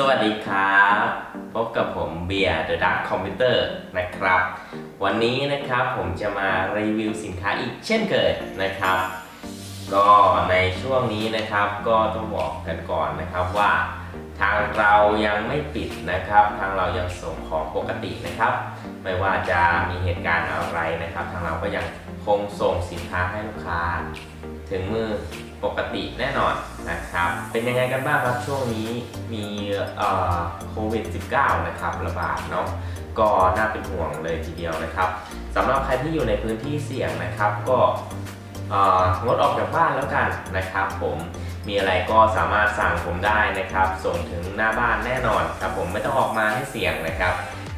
สวัสดีครับ พบกับผมเบียร์ The Dark Computer นะครับ วันนี้นะครับผมจะมารีวิวสินค้าอีกเช่นเคยนะครับ ก็ในช่วงนี้นะครับก็ต้องบอกกันก่อนนะครับว่าทางเรายังไม่ปิดนะครับ ทางเรายังส่งของปกตินะครับ ไม่ว่าจะมีเหตุการณ์อะไรนะครับ ทางเราก็ยังคงส่งสินค้าให้ลูกค้า ถึงมือ ปกติแน่นอนนะครับ เป็นยังไงกันบ้างครับช่วงนี้มีโควิด -19 นะครับระบาดเนาะก็น่าเป็นห่วงเลยทีเดียวนะครับสำหรับใครที่อยู่ในพื้นที่เสี่ยงนะครับ ก็งดออกจากบ้านแล้วกันนะครับ ผมมีอะไรก็สามารถสั่งผมได้นะครับ ส่งถึงหน้าบ้านแน่นอนครับผมไม่ต้องออกมาให้เสี่ยงนะครับ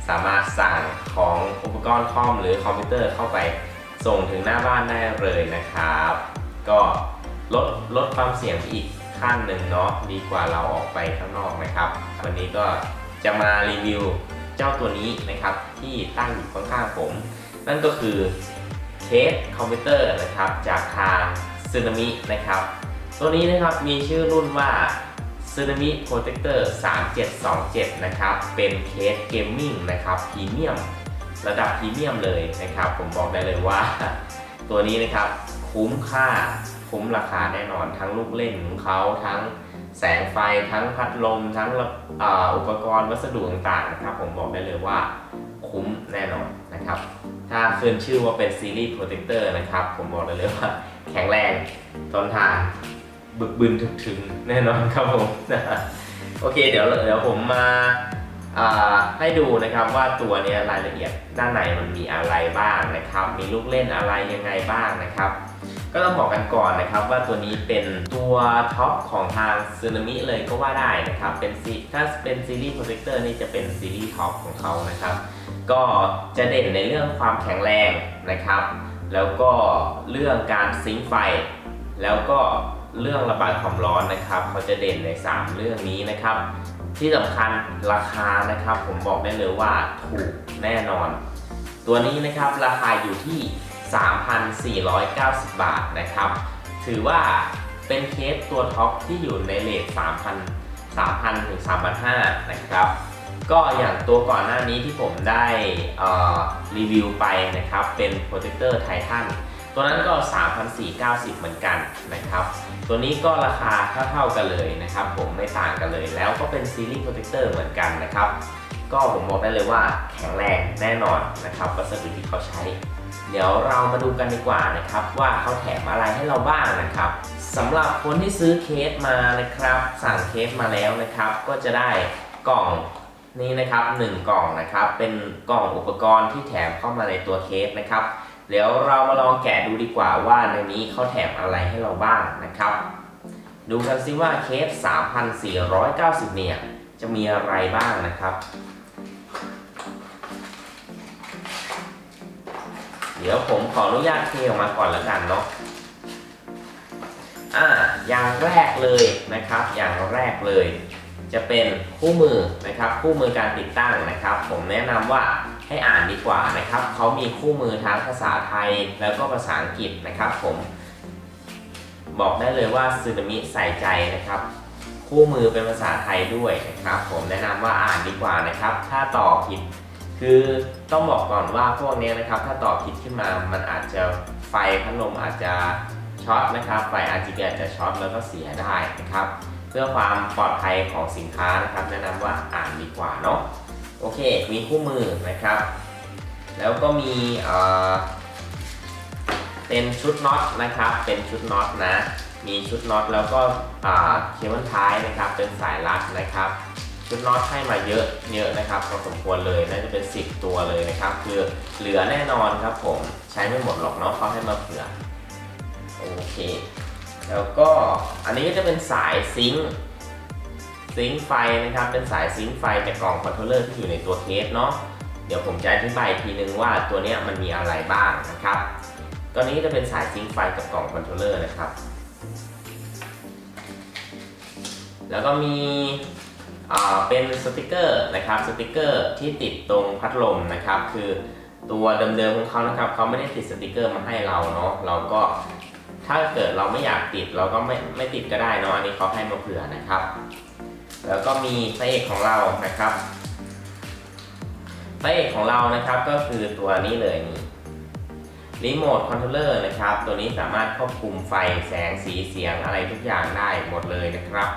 สามารถสั่งของอุปกรณ์คอมหรือคอมพิวเตอร์เข้าไปส่งถึงหน้าบ้านได้เลยนะครับ ก็ ลดลดความเสี่ยงอีกขั้นหนึ่งเนาะดีกว่าเราออกไปข้างนอกนะครับ วันนี้ก็จะมารีวิวเจ้าตัวนี้นะครับ ที่ตั้งอยู่ข้างๆผม นั่นก็คือเคสคอมพิวเตอร์นะครับจากทางซึนามินะครับ ตัวนี้นะครับมีชื่อรุ่นว่า Tsunami Protector 3727 นะครับ เป็นเคสเกมมิ่งนะครับพรีเมียมระดับพรีเมียมเลยนะครับ ผมบอกได้เลยว่า ตัวนี้นะครับคุ้มค่า คุ้มราคาแน่นอนทั้งลูกเล่นของเขาทั้งแสงไฟทั้งพัดลม ทั้งอ,อุปกรณ์วัสดุต่างๆนะครับ ผมบอกได้เลยว่าคุ้มแน่นอนนะครับ ถ้าขึ้นชื่อว่าเป็นซีรีส์โปรเทคเตอร์นะครับ ผมบอกได้เลยว่าแข็งแรงทนทานบึกบึนถึกถึงแน่นอนครับผมโอเค เดี๋ยวเดี๋ยวผมมาให้ดูนะครับว่าตัวนี้รายละเอียดด้านในมันมีอะไรบ้างนะครับ มีลูกเล่นอะไรยังไงบ้างนะครับ ก็ต้องบอกกันก่อนนะครับว่าตัวนี้เป็นตัวท็อปของทางซึนามิเลยก็ว่าได้นะครับเป็นซีถ้าเป็นซีรีส์โปรเจคเตอร์นี่จะเป็นซีรีส์ท็อปของเขานะครับ ก็จะเด่นในเรื่องความแข็งแรงนะครับ แล้วก็เรื่องการซิงไฟ แล้วก็เรื่องระบายความร้อนนะครับเขาจะเด่นใน 3 เรื่องนี้นะครับ ที่สำคัญราคานะครับ ผมบอกได้เลยว่าถูกแน่นอน ตัวนี้นะครับราคาอยู่ที่ 3,490 บาทนะครับ ถือว่าเป็นเคสตัวท็อปที่อยู่ในเลท3,000 3,000ถึง3,500นะครับ ก็อย่างตัวก่อนหน้านี้ที่ผมได้รีวิวไปนะครับ เป็นโปรเจคเตอร์ไททันตัวนั้นก็ 3,490 เหมือนกันนะครับ ตัวนี้ก็ราคาเท่าๆกันเลยนะครับ ผมไม่ต่างกันเลย แล้วก็เป็นซีรีส์โปรเจคเตอร์เหมือนกันนะครับ ก็ผมบอกได้เลยว่าแข็งแรงแน่นอนนะครับวัสดุที่เขาใช้ เดี๋ยวเรามาดูกันดีกว่านะครับ ว่าเขาแถมอะไรให้เราบ้างนะครับสำหรับคนที่ซื้อเคสมานะครับ สั่งเคสมาแล้วนะครับ ก็จะได้กล่องนี้นะครับ 1 กล่องนะครับ เป็นกล่องอุปกรณ์ที่แถมเข้ามาในตัวเคสนะครับ เดี๋ยวเรามาลองแกะดูดีกว่าว่าในนี้เขาแถมอะไรให้เราบ้างนะครับ ดูกันซิว่าเคส 3,490 เนี่ยจะมีอะไรบ้างนะครับ เดี๋ยวผมขออนุญาตเทออกมาก่อนแล้วกันเนาะอ่าอย่างแรกเลยนะครับ อย่างแรกเลย จะเป็นคู่มือนะครับคู่มือการติดตั้งนะครับ ผมแนะนำว่าให้อ่านดีกว่านะครับเขามีคู่มือทั้งภาษาไทยแล้วก็ภาษาอังกฤษนะครับ ผมบอกได้เลยว่าซึนามิใส่ใจนะครับ คู่มือเป็นภาษาไทยด้วยนะครับ ผมแนะนำว่าอ่านดีกว่านะครับ ถ้าต่อผิด คือต้องบอกก่อนว่าพวกนี้นะครับ ถ้าต่อผิดขึ้นมามันอาจจะไฟพัดลมอาจจะช็อตนะครับไฟ RGB อาจจะช็อตแล้วก็เสียได้นะครับ เพื่อความปลอดภัยของสินค้านะครับ แนะนำว่าอ่านดีกว่าเนาะโอเค มีคู่มือนะครับ แล้วก็มีเอ่อเป็นชุดน็อตนะครับ เป็นชุดน็อตนะ มีชุดน็อตแล้วก็อ่าเคเบิลท้ายนะครับ เป็นสายรัดนะครับ ชุดน็อตให้มาเยอะเยอะนะครับพอสมควรเลยน่าจะเป็น 10 ตัวเลยนะครับคือเหลือแน่นอนครับผมใช้ไม่หมดหรอกเนาะเขาให้มาเผื่อโอเค แล้วก็อันนี้ก็จะเป็นสายซิงค์ซิงค์ไฟนะครับ เป็นสายซิงค์ไฟจากกล่องคอนโทรลเลอร์ที่อยู่ในตัวเคสเนาะเดี๋ยวผมจะอธิบายอีกทีนึงว่าตัวเนี้ยมันมีอะไรบ้างนะครับตัวนี้จะเป็นสายซิงค์ไฟกับกล่องคอนโทรลเลอร์นะครับ แล้วก็มี เป็นสติกเกอร์นะครับสติกเกอร์ที่ติดตรงพัดลมนะครับ คือตัวเดิมๆของเขานะครับเขาไม่ได้ติดสติกเกอร์มาให้เราเนาะเราก็ถ้าเกิดเราไม่อยากติดเราก็ไม่ไม่ติดก็ได้เนาะอันนี้เขาให้มาเผื่อนะครับ แล้วก็มีพระเอกของเรานะครับพระเอกของเรานะครับก็คือตัวนี้เลยนี่รีโมทคอนโทรลเลอร์นะครับ ตัวนี้สามารถควบคุมไฟแสงสีเสียงอะไรทุกอย่างได้หมดเลยนะครับ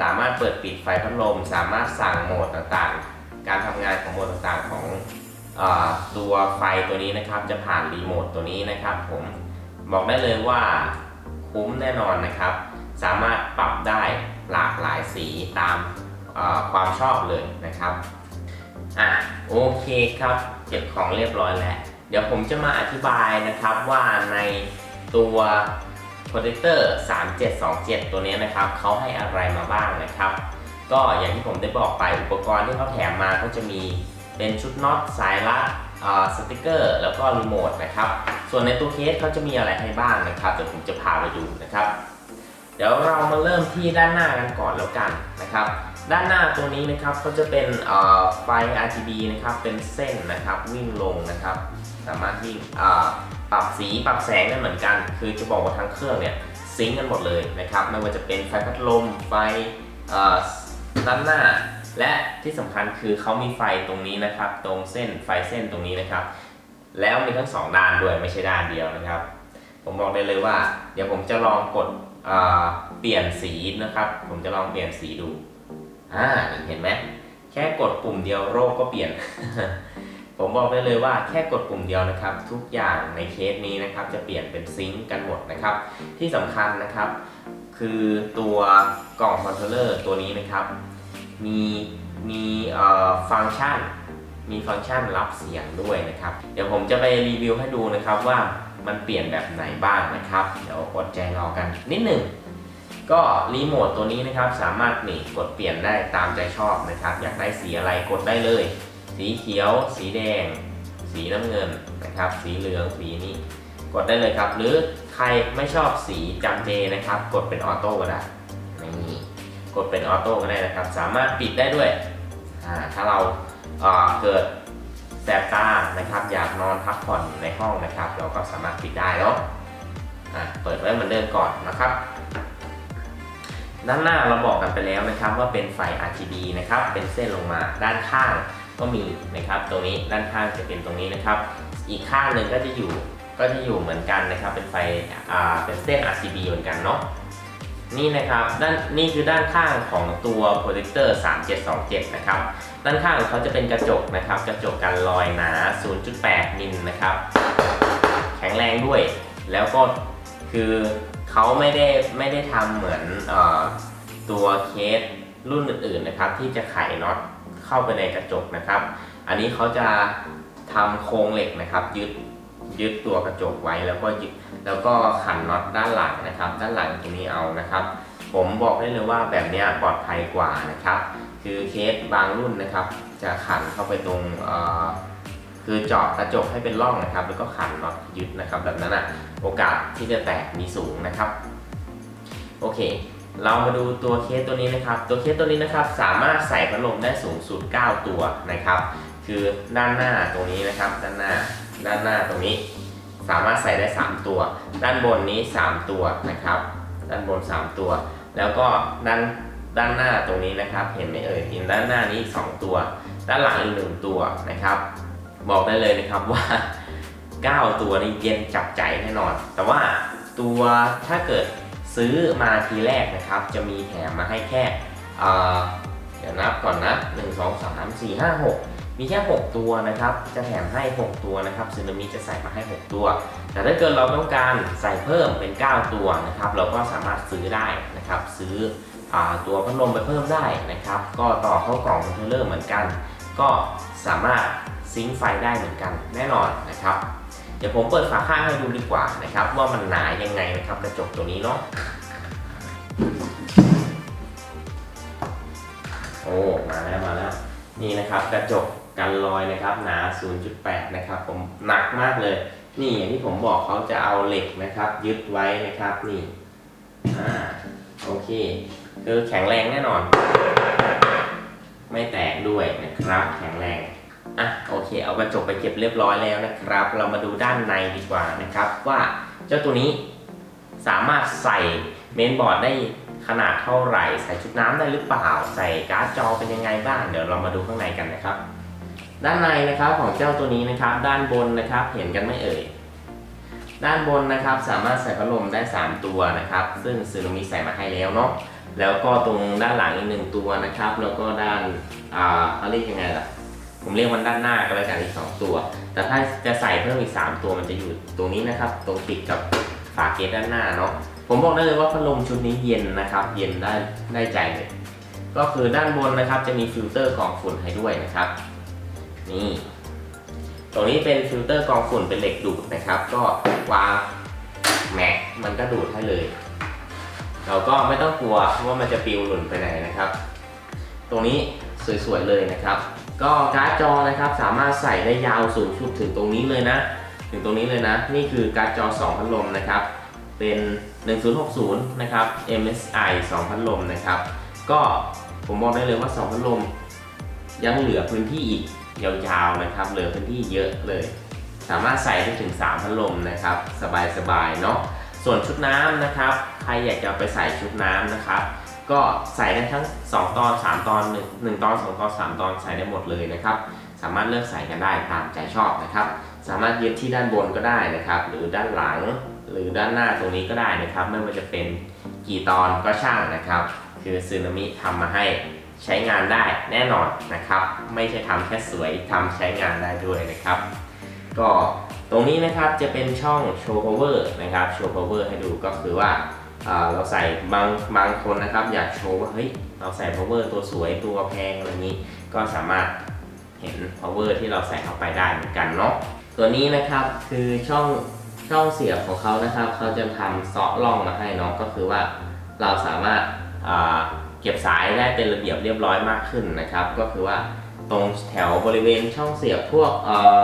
สามารถเปิดปิดไฟพัดลม สามารถสั่งโหมดต่างๆ การทำงานของโหมดต่างๆของอตัวไฟตัวนี้นะครับ จะผ่านรีโมทตัวนี้นะครับ ผมบอกได้เลยว่าคุ้มแน่นอนนะครับ สามารถปรับได้หลากหลายสีตามความชอบเลยนะครับอะโอเคครับเก็บของเรียบร้อยแล้ว เดี๋ยวผมจะมาอธิบายนะครับว่าในตัว protector 3727 ตัวนี้นะครับเขาให้อะไรมาบ้างนะครับ ก็อย่างที่ผมได้บอกไปอุปกรณ์ที่เขาแถมมาก็จะมีเป็นชุดน็อตสายรัดสติกเกอร์ แล้วก็รีโมทนะครับ ส่วนในตัวเคสเขาจะมีอะไรให้บ้างนะครับ เดี๋ยวผมจะพาไปดูนะครับ เดี๋ยวเรามาเริ่มที่ด้านหน้ากันก่อนแล้วกันนะครับ ด้านหน้าตัวนี้นะครับก็จะเป็นเอ่อไฟ RGB นะครับ เป็นเส้นนะครับ วิ่งลงนะครับ สามารถวิ่งอ ปรับสีปรับแสงได้เหมือนกัน คือจะบอกว่าทั้งเครื่องเนี่ยซิงกันหมดเลยนะครับไม่ว่าจะเป็นไฟพัดลมไฟด้านหน้า และที่สำคัญคือเขามีไฟตรงนี้นะครับ ตรงเส้นไฟเส้นตรงนี้นะครับ แล้วมีทั้งสองด้านด้วยไม่ใช่ด้านเดียวนะครับ ผมบอกได้เลยว่า เดี๋ยวผมจะลองกดเปลี่ยนสีนะครับ ผมจะลองเปลี่ยนสีดูอ่านี่เห็นไหมแค่กดปุ่มเดียวโรคก็เปลี่ยน ผมบอกได้เลยว่าแค่กดปุ่มเดียวนะครับ ทุกอย่างในเคสนี้นะครับ จะเปลี่ยนเป็นซิงก์กันหมดนะครับ ที่สำคัญนะครับ คือตัวกล่องคอนโทรลเลอร์ตัวนี้นะครับ มีมีเอ่อฟังก์ชัน มีฟังก์ชันรับเสียงด้วยนะครับ เดี๋ยวผมจะไปรีวิวให้ดูนะครับว่ามันเปลี่ยนแบบไหนบ้างนะครับ เดี๋ยวอดใจรอกันนิดหนึ่งก็รีโมทตัวนี้นะครับสามารถนี่กดเปลี่ยนได้ตามใจชอบนะครับ อยากได้สีอะไรกดได้เลย สีเขียว สีแดง สีน้ำเงินนะครับ สีเหลือง สีนี้ กดได้เลยครับ หรือใครไม่ชอบสีจำเจนะครับ กดเป็นออโต้ก็ได้นี่กดเป็นออโต้ก็ได้นะครับ สามารถปิดได้ด้วยอ่าถ้าเราเอ่อเกิดแสบตานะครับ อยากนอนพักผ่อนในห้องนะครับ เราก็สามารถปิดได้เนาะอะเปิดไว้เหมือนเดิมก่อนนะครับ ด้านหน้าเราบอกกันไปแล้วนะครับว่าเป็นไฟ RGB นะครับ เป็นเส้นลงมาด้านข้าง ก็มีนะครับตรงนี้ด้านข้างจะเป็นตรงนี้นะครับ อีกข้างหนึ่งก็จะอยู่ก็จะอยู่เหมือนกันนะครับ เป็นไฟอ่าเป็นเส้น RGB เหมือนกันเนาะนี่นะครับด้านนี่คือด้านข้างของตัว protector 3727 นะครับ ด้านข้างเขาจะเป็นกระจกนะครับ กระจกกันรอยหนา 0.8 มิลนะครับ แข็งแรงด้วย แล้วก็คือเขาไม่ได้ไม่ได้ทำเหมือนอตัวเคสรุ่นอื่นๆนะครับ ที่จะไขน็อต เข้าไปในกระจกนะครับ อันนี้เขาจะทำโครงเหล็กนะครับ ยึดยึดตัวกระจกไว้แล้วก็ยึดแล้วก็ขันน็อตด้านหลังนะครับ ด้านหลังตรงนี้เอานะครับ ผมบอกได้เลยว่าแบบนี้ปลอดภัยกว่านะครับ คือเคสบางรุ่นนะครับ จะขันเข้าไปตรงคือเจาะกระจกให้เป็นร่องนะครับ แล้วก็ขันน็อตยึดนะครับ แบบนั้นอะโอกาสที่จะแตกมีสูงนะครับ โอเค เรามาดูตัวเคสตัวนี้นะครับ ตัวเคสตัวนี้นะครับสามารถใส่พัดลมได้สูงสุด 9 ตัวนะครับ คือด้านหน้าตรงนี้นะครับ ด้านหน้า ด้านหน้าตรงนี้ สามารถใส่ได้ 3 ตัว ด้านบนนี้ 3 ตัวนะครับ ด้านบน 3 ตัว แล้วก็ด้านด้านหน้าตรงนี้นะครับ เห็นไหมเอ่ยเห็นด้านหน้านี้ 2 ตัว ด้านหลังอีกหนึ่งตัวนะครับ บอกได้เลยนะครับว่า 9 ตัวนี้เย็นจับใจแน่นอน แต่ว่าตัวถ้าเกิด ซื้อมาทีแรกนะครับ จะมีแถมมาให้แค่เดี๋ยวนับก่อนนะ 1 2 3 4 5 6 มีแค่ 6 ตัวนะครับ จะแถมให้ 6 ตัวนะครับซึนามิจะใส่มาให้ 6 ตัว แต่ถ้าเกิดเราต้องการใส่เพิ่มเป็น 9 ตัวนะครับ เราก็สามารถซื้อได้นะครับ ซื้ออตัวพัดลมไปเพิ่มได้นะครับ ก็ต่อเข้ากล่องคอนโทรลเลอร์เหมือนกัน ก็สามารถซิงค์ไฟได้เหมือนกันแน่นอนนะครับ เดี๋ยวผมเปิดฝาข้างให้ดูดีกว่านะครับ ว่ามันหนายังไงนะครับกระจกตัวนี้เนาะโอ้มาแล้วมาแล้วนี่นะครับกระจกกันรอยนะครับ หนา 0.8 นะครับ ผมหนักมากเลย นี่อย่างที่ผมบอกเขาจะเอาเหล็กนะครับ ยึดไว้นะครับนี่อ่าโอเคคือแข็งแรงแน่นอน ไม่แตกด้วยนะครับ แข็งแรง อะโอเค เอากระจกไปเก็บเรียบร้อยแล้วนะครับ เรามาดูด้านในดีกว่านะครับ ว่าเจ้าตัวนี้สามารถใส่เมนบอร์ดได้ขนาดเท่าไหร่ ใส่ชุดน้ำได้หรือเปล่า ใส่การ์ดจอเป็นยังไงบ้างเดี๋ยวเรามาดูข้างในกันนะครับ ด้านในนะครับของเจ้าตัวนี้นะครับ ด้านบนนะครับเห็นกันไม่เอ่ยด้านบนนะครับสามารถใส่พัดลมได้ 3 ตัวนะครับ ซึ่งซึนามิใส่มาให้แล้วเนาะแล้วก็ตรงด้านหลังอีกหนึ่งตัวนะครับ แล้วก็ด้านอ่าเขาเรียกยังไงล่ะ ผมเรียกมันด้านหน้าก็แล้วกันอีกสองตัว แต่ถ้าจะใส่เพิ่มอีก3ตัวมันจะอยู่ตรงนี้นะครับ ตรงติดกับฝาเกตด้านหน้าเนาะผมบอกได้เลยว่าพัดลมชุดนี้เย็นนะครับ เย็นได้ได้ใจเลยก็คือด้านบนนะครับจะมีฟิลเตอร์กรองฝุ่นให้ด้วยนะครับ นี่ตรงนี้เป็นฟิลเตอร์กรองฝุ่นเป็นเหล็กดูดนะครับ ก็วางแม็กมันก็ดูดให้เลย เราก็ไม่ต้องกลัวว่ามันจะปิวหล่นไปไหนนะครับ ตรงนี้สวยๆเลยนะครับ ก็การ์ดจอนะครับสามารถใส่ได้ยาวสูงสุดถึงตรงนี้เลยนะ ถึงตรงนี้เลยนะ นี่คือการ์ดจอ 2 พัดลมนะครับ เป็น 1060 นะครับ MSI 2 พัดลมนะครับ ก็ผมบอกได้เลยว่า 2 พัดลม ยังเหลือพื้นที่อีกยาวๆนะครับ เหลือพื้นที่เยอะเลย สามารถใส่ได้ถึง 3 พัดลมนะครับ สบายๆเนาะ ส่วนชุดน้ำนะครับ ใครอยากจะไปใส่ชุดน้ำนะครับ ก็ใส่ได้ทั้ง 2 ตอน 3 ตอน1 1ตอน 2 ตอน 3 ตอนใส่ได้หมดเลยนะครับ สามารถเลือกใส่กันได้ตามใจชอบนะครับ สามารถเยึดที่ด้านบนก็ได้นะครับ หรือด้านหลังหรือด้านหน้าตรงนี้ก็ได้นะครับ ไม่ว่าจะเป็นกี่ตอนก็ช่างนะครับ คือซึนามิทำมาให้ใช้งานได้แน่นอนนะครับ ไม่ใช่ทำแค่สวยทำใช้งานได้ด้วยนะครับ ก็ตรงนี้นะครับจะเป็นช่องโชว์ power นะครับโชว์ power ให้ดูก็คือว่า เราใส่บางบางคนนะครับ อยากโชว์ว่าเฮ้ยเราใส่ power ตัวสวยตัวแพงอะไรนี้ ก็สามารถเห็น power ที่เราใส่เข้าไปได้เหมือนกันเนาะตัวนี้นะครับคือช่องช่องเสียบของเขานะครับ เขาจะทำเซาะร่องมาให้เนาะก็คือว่าเราสามารถอ่าเก็บสายได้เป็นระเบียบเรียบร้อยมากขึ้นนะครับ ก็คือว่าตรงแถวบริเวณช่องเสียบพวกเอ่อ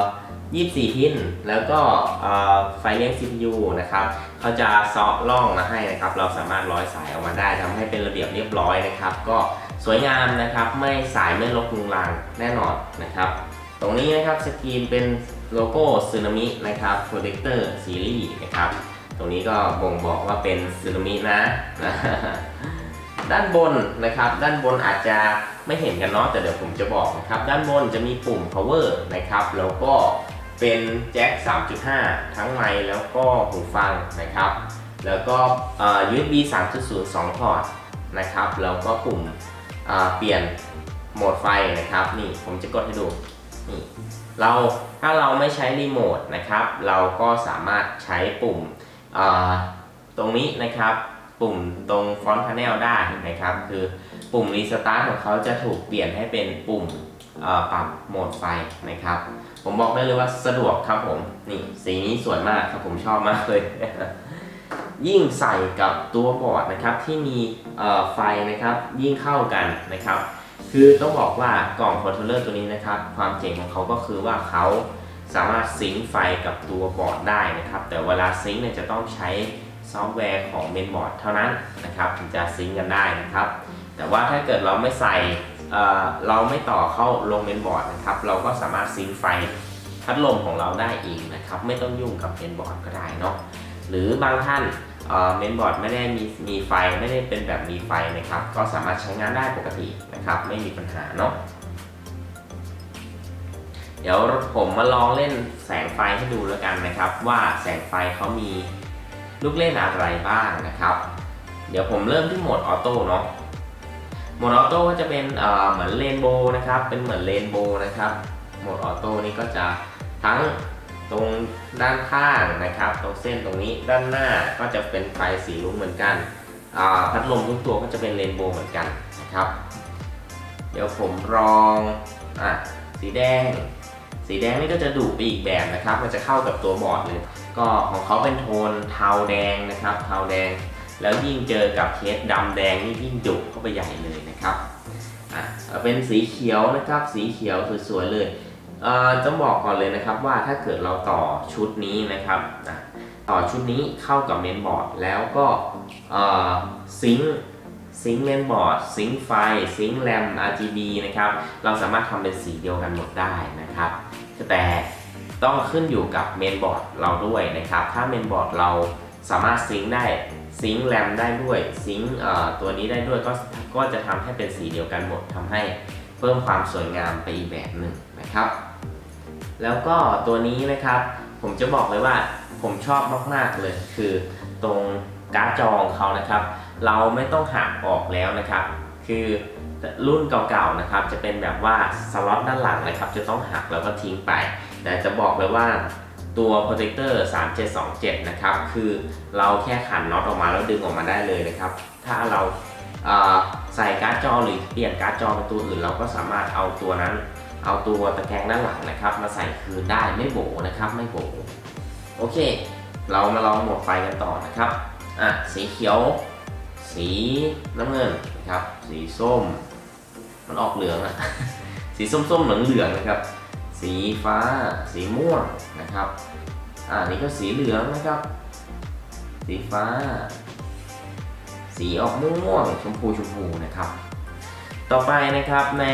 24 พิน แล้วก็ไฟเลี้ยง CPU นะครับ เขาจะเซาะร่องมาให้นะครับ เราสามารถร้อยสายออกมาได้ทำให้เป็นระเบียบเรียบร้อยนะครับ ก็สวยงามนะครับ ไม่สายไม่ลกลุงลังแน่นอนนะครับ ตรงนี้นะครับสกรีนเป็นโลโก้ซึนามินะครับ Protector Series นะครับ ตรงนี้ก็บ่งบอกว่าเป็นซึนามินะด้านบนนะครับ ด้านบนอาจจะไม่เห็นกันเนาะแต่เดี๋ยวผมจะบอกนะครับ ด้านบนจะมีปุ่ม power นะครับ แล้วก็ เป็นแจ็ค 3.5 ทั้งไมค์แล้วก็หูฟังนะครับ แล้วก็ USB 3.0 2 พอร์ตนะครับ แล้วก็ปุ่มเปลี่ยนโหมดไฟนะครับ นี่ผมจะกดให้ดูนี่เราถ้าเราไม่ใช้รีโมทนะครับ เราก็สามารถใช้ปุ่มตรงนี้นะครับ ปุ่มตรงฟอนต์พาเนลได้นะครับ คือปุ่มรีสตาร์ทของเขาจะถูกเปลี่ยนให้เป็นปุ่มปรับโหมดไฟนะครับ ผมบอกได้เลยว่าสะดวกครับผม นี่สีนี้สวยมากครับผมชอบมากเลย ยิ่งใส่กับตัวบอร์ดนะครับที่มีไฟนะครับยิ่งเข้ากันนะครับ คือต้องบอกว่ากล่องคอนโทรลเลอร์ตัวนี้นะครับ ความเจ๋งของเขาก็คือว่าเขาสามารถซิงค์ไฟกับตัวบอร์ดได้นะครับ แต่เวลาซิงค์เนี่ยจะต้องใช้ซอฟต์แวร์ของเมนบอร์ดเท่านั้นนะครับถึงจะซิงค์กันได้นะครับ แต่ว่าถ้าเกิดเราไม่ใส่ เราไม่ต่อเข้าลงเมนบอร์ดนะครับ เราก็สามารถซิงไฟพัดลมของเราได้เองนะครับ ไม่ต้องยุ่งกับเมนบอร์ดก็ได้เนาะหรือบางท่านเมนบอร์ดไม่ได้มีมีไฟไม่ได้เป็นแบบมีไฟนะครับ ก็สามารถใช้งานได้ปกตินะครับ ไม่มีปัญหาเนาะเดี๋ยวผมมาลองเล่นแสงไฟให้ดูแล้วกันนะครับ ว่าแสงไฟเขามีลูกเล่นอะไรบ้างนะครับ เดี๋ยวผมเริ่มที่โหมดออโต้เนาะ โหมดออโต้ก็จะเป็นเหมือนเรนโบนะครับ เป็นเหมือนเรนโบนะครับ โหมดออโต้นี่ก็จะทั้งตรงด้านข้างนะครับ ตรงเส้นตรงนี้ด้านหน้าก็จะเป็นไฟสีรุ้งเหมือนกันพัดลมทุกตัวก็จะเป็นเรนโบว์เหมือนกันนะครับ เดี๋ยวผมลองอะสีแดง สีแดงนี่ก็จะดุไปอีกแบบนะครับ มันจะเข้ากับตัวบอร์ดเลย ก็ของเขาเป็นโทนเทาแดงนะครับ เทาแดง แล้วยิ่งเจอกับเคสดำแดงนี่ยิ่งดุเข้าไปใหญ่เลย อะเป็นสีเขียวนะครับสีเขียวสวยๆเลยเจะบอกก่อนเลยนะครับว่าถ้าเกิดเราต่อชุดนี้นะครับต่อชุดนี้เข้ากับเมนบอร์ดแล้วก็ซิงค์ซิงค์เมนบอร์ดซิงค์ไฟซิงค์แรม RGB นะครับเราสามารถทำเป็นสีเดียวกันหมดได้นะครับ แต่ต้องขึ้นอยู่กับเมนบอร์ดเราด้วยนะครับ ถ้าเมนบอร์ดเราสามารถซิงค์ได้ ซิงค์แรมได้ด้วยซิงค์ตัวนี้ได้ด้วยก็ก็จะทำให้เป็นสีเดียวกันหมดทำให้เพิ่มความสวยงามไปอีกแบบหนึ่งนะครับ แล้วก็ตัวนี้นะครับ ผมจะบอกเลยว่าผมชอบมากๆเลย คือตรงการ์ดจอของเขานะครับ เราไม่ต้องหักออกแล้วนะครับ คือรุ่นเก่าๆนะครับ จะเป็นแบบว่าสล็อตด้านหลังนะครับ จะต้องหักแล้วก็ทิ้งไป แต่จะบอกเลยว่า ตัว protector 3727 นะครับ คือเราแค่ขันน็อตออกมาแล้วดึงออกมาได้เลยนะครับ ถ้าเราเอ่อใส่การ์ดจอหรือเปลี่ยนการ์ดจอเป็นตัวอื่น เราก็สามารถเอาตัวนั้น เอาตัวตะแกรงด้านหลังนะครับ มาใส่คืนได้ไม่โบนะครับไม่โบโอเค เรามาลองหมดไฟกันต่อนะครับอะสีเขียว สีน้ำเงินนะครับ สีส้ม มันออกเหลืองอะสีส้มๆเหลืองๆนะครับ สีฟ้า สีม่วงนะครับ อ่านี่ก็สีเหลืองนะครับ สีฟ้า สีออกม่วงๆชมพูชมพูนะครับ ต่อไปนะครับใน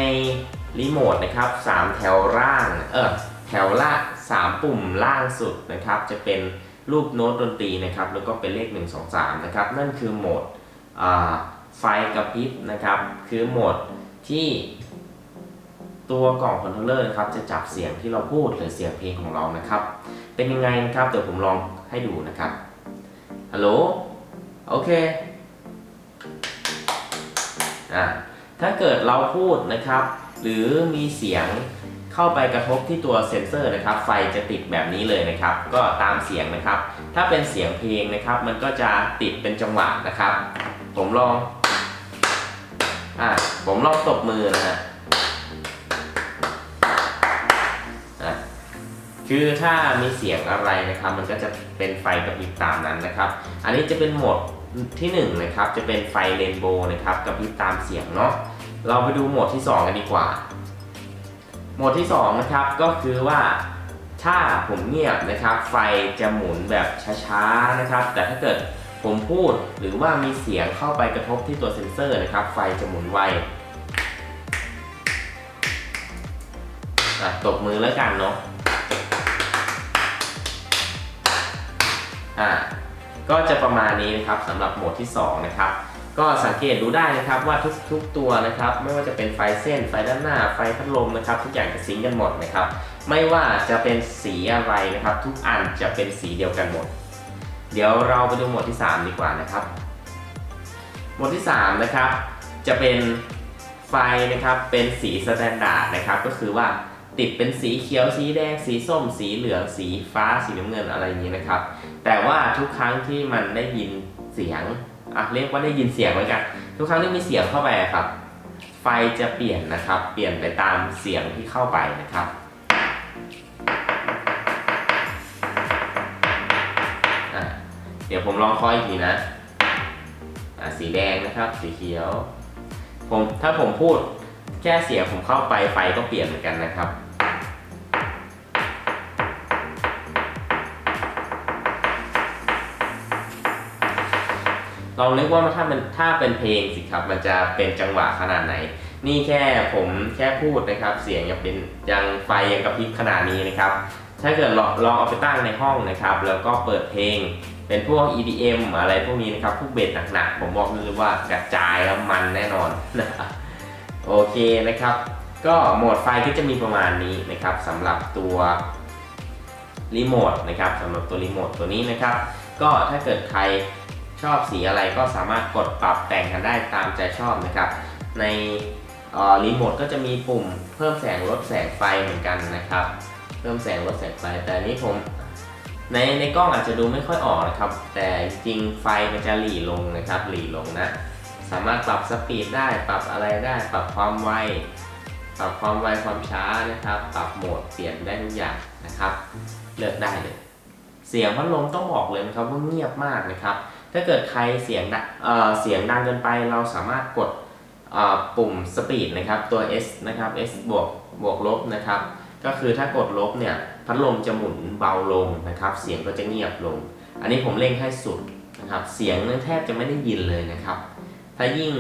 รีโมทนะครับ 3 แถวล่าง เออแถวละ3 ปุ่มล่างสุดนะครับ จะเป็นรูปโน้ตดนตรีนะครับ แล้วก็เป็นเลข 1 2 3 นะครับ นั่นคือโหมดไฟกระพริบนะครับ คือโหมดที่ ตัวกล่องคอนโทรลเลอร์นะครับจะจับเสียงที่เราพูดหรือเสียงเพลงของเรานะครับ เป็นยังไงนะครับ เดี๋ยวผมลองให้ดูนะครับฮัลโหลโอเคอ่าถ้าเกิดเราพูดนะครับ หรือมีเสียงเข้าไปกระทบที่ตัวเซ็นเซอร์นะครับ ไฟจะติดแบบนี้เลยนะครับ ก็ตามเสียงนะครับ ถ้าเป็นเสียงเพลงนะครับ มันก็จะติดเป็นจังหวะนะครับ ผมลองอ่าผมลองตบมือนะฮะอะ คือถ้ามีเสียงอะไรนะครับ มันก็จะเป็นไฟกระพริบตามนั้นนะครับ อันนี้จะเป็นโหมดที่หนึ่งนะครับ จะเป็นไฟเรนโบว์นะครับกระพริบตามเสียงเนาะ เราไปดูโหมดที่ 2 กันดีกว่า โหมดที่2นะครับ ก็คือว่าถ้าผมเงียบนะครับ ไฟจะหมุนแบบช้าๆนะครับ แต่ถ้าเกิดผมพูดหรือว่ามีเสียงเข้าไปกระทบที่ตัวเซ็นเซอร์นะครับ ไฟจะหมุนไวตบมือแล้วกันเนาะ อะก็จะประมาณนี้นะครับสำหรับโหมดที่ 2 นะครับ ก็สังเกตดูได้นะครับว่าทุกทุกตัวนะครับ ไม่ว่าจะเป็นไฟเส้นไฟด้านหน้าไฟพัดลมนะครับ ทุกอย่างจะซิงก์กันหมดนะครับ ไม่ว่าจะเป็นสีอะไรนะครับ ทุกอันจะเป็นสีเดียวกันหมด เดี๋ยวเราไปดูโหมดที่ 3 ดีกว่านะครับโหมดที่ 3 นะครับ จะเป็นไฟนะครับเป็นสีสแตนดาร์ดนะครับ ก็คือว่าติดเป็นสีเขียวสีแดงสีส้ม สีเหลืองสีฟ้าสีน้ำเงินอะไรอย่างนี้นะครับ แต่ว่าทุกครั้งที่มันได้ยินเสียงอะเรียกว่าได้ยินเสียงไว้กัน ทุกครั้งที่มีเสียงเข้าไปครับ ไฟจะเปลี่ยนนะครับ เปลี่ยนไปตามเสียงที่เข้าไปนะครับเดี๋ยวผมลองคอยอีกทีนะอะสีแดงนะครับ สีเขียว ผมถ้าผมพูดแค่เสียงผมเข้าไปไฟก็เปลี่ยนเหมือนกันนะครับ ลองนึกว่าถ้ามันถ้าเป็นเพลงสิครับมันจะเป็นจังหวะขนาดไหน นี่แค่ผมแค่พูดนะครับ เสียงยังเป็นยังไฟยังกระพริบขนาดนี้นะครับ ถ้าเกิดลองลองเอาไปตั้งในห้องนะครับ แล้วก็เปิดเพลง เป็นพวก EDM อะไรพวกนี้นะครับพวกเบสหนักๆผมบอกเลยว่ากระจายแล้วมันแน่นอนนะโอเคนะครับ ก็โหมดไฟก็จะมีประมาณนี้นะครับสำหรับตัวรีโมทนะครับสำหรับตัวรีโมทตัวนี้นะครับ ก็ถ้าเกิดใคร ชอบสีอะไรก็สามารถกดปรับแต่งกันได้ตามใจชอบนะครับ ในรีโมทก็จะมีปุ่มเพิ่มแสงลดแสงไฟเหมือนกันนะครับ เพิ่มแสงลดแสงไฟ แต่นี้ผมในในกล้องอาจจะดูไม่ค่อยออกนะครับ แต่จริงไฟมันจะหลีลงนะครับหลีลงนะ สามารถปรับสปีดได้ปรับอะไรได้ ปรับความไวปรับความไวความช้านะครับ ปรับโหมดเปลี่ยนได้ทุกอย่างนะครับ เลือกได้เลย เสียงพัดลมต้องบอกเลยนะครับว่าเงียบมากนะครับ ถ้าเกิดใครเสียงดังเสียงดังเกินไปเราสามารถกดปุ่มสปีดนะครับตัว S นะครับ S บวกบวกลบนะครับ ก็คือถ้ากดลบเนี่ยพัดลมจะหมุนเบาลงนะครับ เสียงก็จะเงียบลง อันนี้ผมเร่งให้สุดนะครับ เสียงนั้นแทบจะไม่ได้ยินเลยนะครับ ถ้ายิ่ง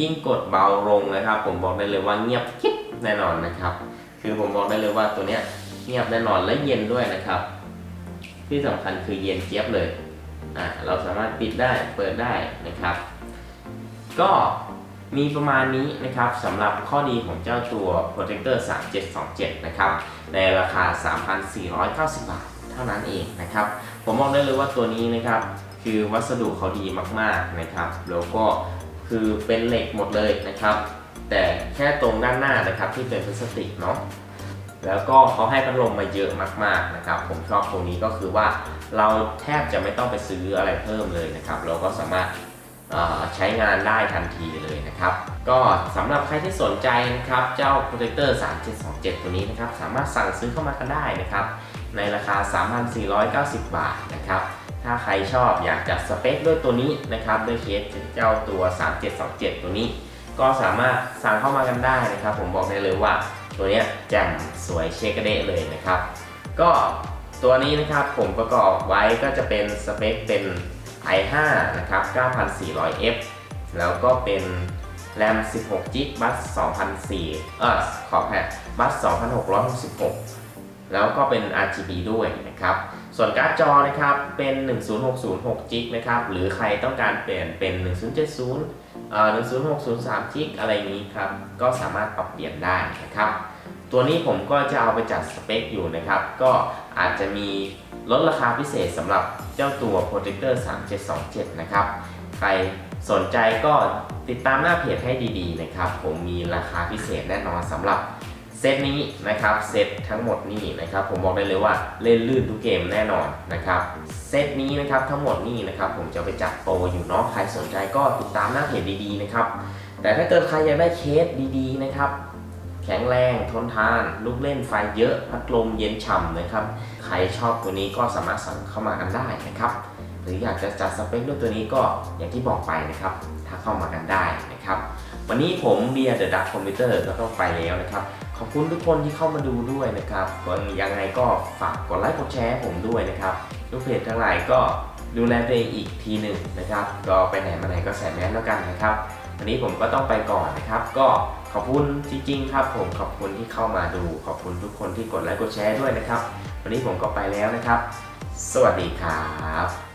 ยิ่งกดเบาลงนะครับ ผมบอกได้เลยว่าเงียบกิ๊บแน่นอนนะครับ คือผมบอกได้เลยว่าตัวเนี้ยเงียบแน่นอนและเย็นด้วยนะครับ ที่สำคัญคือเย็นเจี๊ยบเลย อะเราสามารถปิดได้เปิดได้นะครับ ก็มีประมาณนี้นะครับสำหรับข้อดีของเจ้าตัว Protector 3727 นะครับ ในราคา 3,490 บาทเท่านั้นเองนะครับ ผมบอกได้เลยว่าตัวนี้นะครับ คือวัสดุเขาดีมากๆนะครับ แล้วก็คือเป็นเหล็กหมดเลยนะครับ แต่แค่ตรงด้านหน้านะครับที่เป็นพลาสติกเนาะ แล้วก็เขาให้พัดลมมาเยอะมากๆนะครับ ผมชอบตรงนี้ก็คือว่าเราแทบจะไม่ต้องไปซื้ออะไรเพิ่มเลยนะครับ เราก็สามารถใช้งานได้ทันทีเลยนะครับ ก็สำหรับใครที่สนใจนะครับ เจ้า Protector 3727 ตัวนี้นะครับ สามารถสั่งซื้อเข้ามากันได้นะครับ ในราคา 3,490 บาทนะครับ ถ้าใครชอบอยากจะสเปคด้วยตัวนี้นะครับด้วยเคสเจ้าตัว 3727 ตัวนี้ ก็สามารถสั่งเข้ามากันได้นะครับ ผมบอกได้เลยว่า ตัวเนี้ยแจ่มสวยเชคกเดะเลยนะครับ ก็ตัวนี้นะครับผมประกอบไว้ก็จะเป็นสเปคเป็น i5 นะครับ 9400F แล้วก็เป็นแรม 16 g b บัส2004เออขอแพ้บัส2666 แล้วก็เป็น RGB ด้วยนะครับ ส่วนการ์ดจอนะครับเป็น 10606 g b นะครับ หรือใครต้องการเปลี่ยนเป็น 1070 เอ่อ10603 g b อะไรอย่างนี้ครับ ก็สามารถปรับเปลี่ยนได้นะครับ ตัวนี้ผมก็จะเอาไปจัดสเปคอยู่นะครับ ก็อาจจะมีลดราคาพิเศษสำหรับเจ้าตัว Protector 3727 นะครับ ใครสนใจก็ติดตามหน้าเพจให้ดีๆนะครับ ผมมีราคาพิเศษแน่นอนสำหรับ เซตนี้นะครับเซตทั้งหมดนี่นะครับผมบอกได้เลยว่าเล่นลื่นทุกเกมแน่นอนนะครับเซตนี้นะครับทั้งหมดนี่นะครับผมจะไปจัดโปรอยู่เนาะใครสนใจก็ติดตามหน้าเพจดีๆนะครับแต่ถ้าเกิดใครอยากได้เคสดีๆนะครับแข็งแรงทนทาน ลูกเล่นไฟเยอะ พัดลมเย็นฉ่ำนะครับ ใครชอบตัวนี้ก็สามารถสั่งเข้ามากันได้นะครับ หรืออยากจะจัดสเปคด้วยตัวนี้ก็อย่างที่บอกไปนะครับ ถ้าเข้ามากันได้นะครับ วันนี้ผมเบียร์เดอะดักคอมพิวเตอร์ก็ต้องไปแล้วนะครับ ขอบคุณทุกคนที่เข้ามาดูด้วยนะครับยังไงก็ฝากกดไลค์กดแชร์ให้ผมด้วยนะครับลูกเพจทั้งหลายก็ดูแลตัวเองอีกทีหนึ่งนะครับ ก็ไปไหนมาไหนก็ใส่แมสแล้วกันนะครับ วันนี้ผมก็ต้องไปก่อนนะครับ ก็ขอบคุณจริง ๆ ครับ ผมขอบคุณที่เข้ามาดู ขอบคุณทุกคนที่กดไลค์กดแชร์ด้วยนะครับ วันนี้ผมก็ไปแล้วนะครับ สวัสดีครับ